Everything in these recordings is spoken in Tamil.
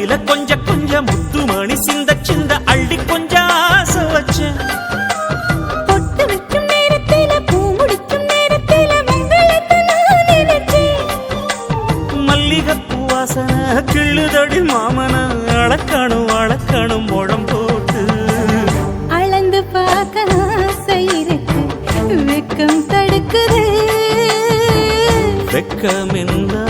மெத்தையில கொஞ்ச கொஞ்ச முத்துமணி சிந்த சிந்த அள்ளி கொஞ்சம் ஆசை வச்சேன். கிள்ளுதடி மாமன அளக்கணும் அளக்கணும் முழம் போட்டு. அளந்து பார்க்க ஆசை இருக்கு வெக்கம் தடுக்குது. வெக்கம் என்ன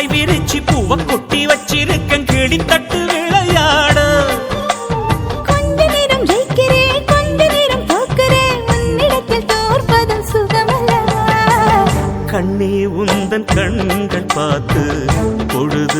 பாய் விரிச்சு பூவ கொட்டி வச்சிருக்கேன். கிளி தட்டு விளையாட. கொஞ்ச நேரம் ஜெயிக்கிறேன் கொஞ்ச நேரம் தோக்கிறேன் உன்னிடத்தில் தோற்பதும் சுகமல்லவா? கண்ணே உந்தன் கண்கள் பார்த்து பொழுது